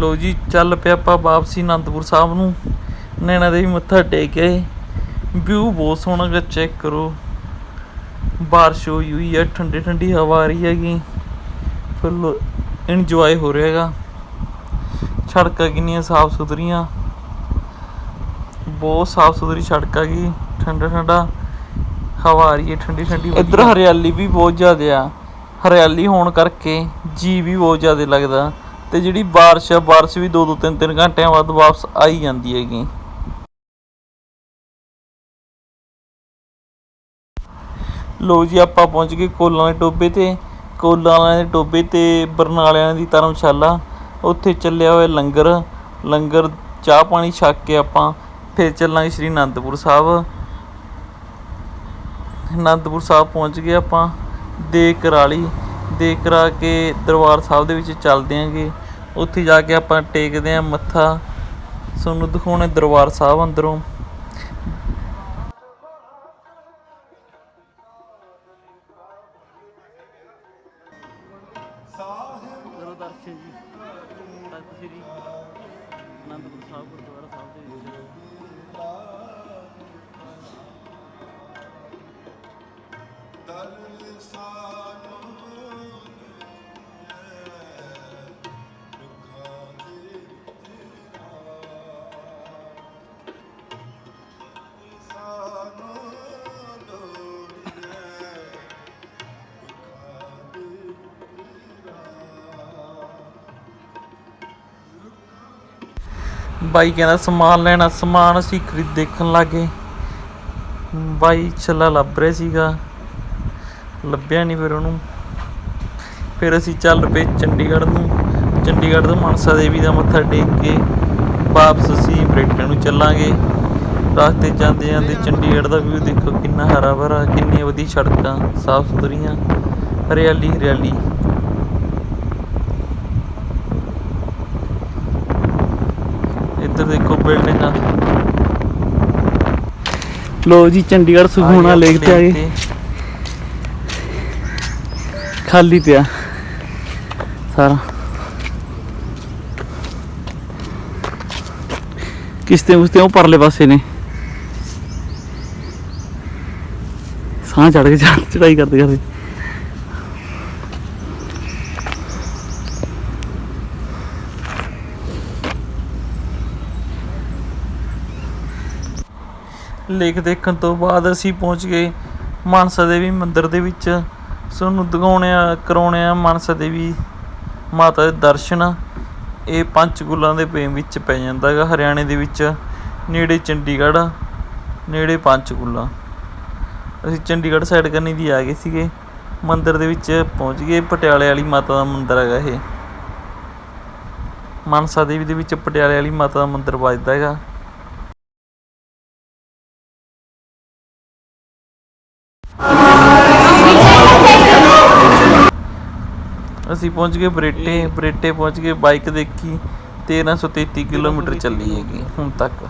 ਲੋ ਜੀ, ਚੱਲ ਪਿਆ ਆਪਾਂ ਵਾਪਸੀ ਅਨੰਦਪੁਰ ਸਾਹਿਬ ਨੂੰ। ਨੈਣਾ ਦੇਵੀ ਮੱਥਾ ਟੇਕ ਕੇ ਵਿਊ ਬਹੁਤ ਸੋਹਣਾ ਗਾ ਚੈੱਕ ਕਰੋ। ਬਾਰਿਸ਼ ਹੋਈ ਹੋਈ ਹੈ ਠੰਡੀ ਠੰਡੀ ਹਵਾ ਆ ਰਹੀ ਹੈਗੀ। ਫੁੱਲ ਇੰਜੋਏ ਹੋ ਰਿਹਾ ਹੈਗਾ। ਸੜਕਾਂ ਕਿੰਨੀਆਂ ਸਾਫ਼ ਸੁਥਰੀਆਂ। ਬਹੁਤ ਸਾਫ਼ ਸੁਥਰੀ ਸੜਕ ਹੈਗੀ ਠੰਡਾ ਠੰਡਾ ਹਵਾ ਆ ਰਹੀ ਹੈ, ਠੰਡੀ ਠੰਡੀ ਇੱਧਰ ਹਰਿਆਲੀ ਵੀ ਬਹੁਤ ਜ਼ਿਆਦਾ ਆ। ਹਰਿਆਲੀ ਹੋਣ ਕਰਕੇ ਜੀ ਵੀ ਬਹੁਤ ਜ਼ਿਆਦਾ ਲੱਗਦਾ। ਤੇ ਜਿਹੜੀ ਬਾਰਿਸ਼ ਆ, ਬਾਰਿਸ਼ ਵੀ 2 2 3 3 ਘੰਟਿਆਂ ਬਾਅਦ ਵਾਪਸ ਆਈ ਜਾਂਦੀ ਹੈਗੀ। ਲੋ ਜੀ, ਆਪਾਂ ਪਹੁੰਚ ਗਏ ਕੋਲਾਂ ਦੇ ਟੋਬੇ ਤੇ। ਕੋਲਾਂ ਵਾਲਿਆਂ ਦੇ ਟੋਬੇ ਤੇ ਬਰਨਾਲਿਆਂ ਦੀ ਧਰਮਸ਼ਾਲਾ। ਉੱਥੇ ਚੱਲਿਆ ਹੋਇਆ ਲੰਗਰ। ਲੰਗਰ ਚਾਹ ਪਾਣੀ ਛੱਕ ਕੇ ਆਪਾਂ ਫਿਰ ਚੱਲਾਂਗੇ ਸ਼੍ਰੀ ਅਨੰਦਪੁਰ ਸਾਹਿਬ। ਅਨੰਦਪੁਰ ਸਾਹਿਬ ਪਹੁੰਚ ਗਏ ਆਪਾਂ। ਦੇ ਕਰਾਲੀ। ਦੇ ਕਰਾ ਕੇ ਦਰਬਾਰ ਸਾਹਿਬ ਦੇ ਵਿੱਚ ਚੱਲਦੇ ਆਂਗੇ ਉੱਥੇ ਜਾ ਕੇ ਆਪਾਂ ਟੇਕਦੇ ਆਂ ਮੱਥਾ ਤੁਹਾਨੂੰ ਦਿਖਾਉਣੇ ਦਰਬਾਰ ਸਾਹਿਬ ਅੰਦਰੋਂ। ਕਰੋ ਦਰਸ਼ਨ ਜੀ ਤਖਤ ਸ੍ਰੀ ਅਨੰਦਪੁਰ ਸਾਹਿਬ ਗੁਰਦੁਆਰਾ ਸਾਹਿਬ ਦੇ ਵਿੱਚ। ਬਾਈ ਕਹਿੰਦਾ, ਸਮਾਨ ਲੈਣਾ, ਸਮਾਨ ਅਸੀਂ ਖਰੀਦ ਦੇਖਣ ਲੱਗੇ। ਬਾਈ ਛੱਲਾ ਲੱਭ ਰਿਹਾ ਸੀਗਾ। ਲੱਭਿਆ ਨਹੀਂ ਫਿਰ ਉਹਨੂੰ। ਫਿਰ ਅਸੀਂ ਚੱਲ ਪਏ ਚੰਡੀਗੜ੍ਹ ਨੂੰ। ਚੰਡੀਗੜ੍ਹ ਤੋਂ ਮਨਸਾ ਦੇਵੀ ਦਾ ਮੱਥਾ ਟੇਕ ਕੇ ਵਾਪਸ ਅਸੀਂ ਬਰੇਟੇ ਨੂੰ ਚੱਲਾਂਗੇ। ਰਸਤੇ ਜਾਂਦੇ ਜਾਂਦੇ ਚੰਡੀਗੜ੍ਹ ਦਾ ਵਿਊ ਦੇਖੋ, ਕਿੰਨਾ ਹਰਾ ਭਰਾ, ਕਿੰਨੀਆਂ ਵਧੀਆ ਸੜਕਾਂ ਸਾਫ਼ ਸੁਥਰੀਆਂ ਹਰਿਆਲੀ ਹਰਿਆਲੀ। ਇੱਧਰ ਦੇਖੋ ਬਿਲਡਿੰਗਾਂ ਲੋ ਜੀ ਚੰਡੀਗੜ੍ਹ ਸੁਖਮਣਾ ਲੇਕ ਤੇ ਆ ਗਏ। ਖਾਲੀ ਪਿਆ ਸਾਰਾ। ਕਿਸ਼ਤੇ ਉਸਤੇ ਉਹ ਪਰਲੇ ਪਾਸੇ ਨੇ। ਸਾਹ ਚੜ ਕੇ ਚੜ੍ਹਾਈ ਕਰਦੇ ਕਰਦੇ। ਲੇਕ ਦੇਖਣ ਤੋਂ ਬਾਅਦ ਅਸੀਂ ਪਹੁੰਚ ਗਏ ਮਾਨਸਾ ਦੇਵੀ ਮੰਦਿਰ ਦੇ ਵਿੱਚ। ਸਾਨੂੰ ਦਿਖਾਉਣੇ ਆ ਕਰਾਉਣੇ ਆ ਮਾਨਸਾ ਦੇਵੀ ਮਾਤਾ ਦੇ ਦਰਸ਼ਨ। ਇਹ ਪੰਚਕੂਲਾਂ ਦੇ ਪੇ ਵਿੱਚ ਪੈ ਜਾਂਦਾ ਹੈਗਾ, ਹਰਿਆਣੇ ਦੇ ਵਿੱਚ। ਨੇੜੇ ਚੰਡੀਗੜ੍ਹ, ਨੇੜੇ ਪੰਚਕੂਲਾ। ਅਸੀਂ ਚੰਡੀਗੜ੍ਹ ਸਾਈਡ ਕਰਨੀ ਦੀ ਆ ਗਏ ਸੀਗੇ। ਮੰਦਿਰ ਦੇ ਵਿੱਚ ਪਹੁੰਚ ਗਏ, ਪਟਿਆਲੇ ਵਾਲੀ ਮਾਤਾ ਦਾ ਮੰਦਿਰ ਹੈਗਾ ਇਹ। ਮਾਨਸਾ ਦੇਵੀ ਦੇ ਵਿੱਚ ਪਟਿਆਲੇ ਵਾਲੀ ਮਾਤਾ ਦਾ ਮੰਦਿਰ ਵੱਜਦਾ ਹੈਗਾ। ਅਸੀਂ ਪਹੁੰਚ ਗਏ ਬਰੇਟੇ ਬਰੇਟੇ ਪਹੁੰਚ ਗਏ ਬਾਈਕ ਦੇਖੀ 1333 ਕਿਲੋਮੀਟਰ ਚੱਲੀ ਹੈਗੀ ਹੁਣ ਤੱਕ।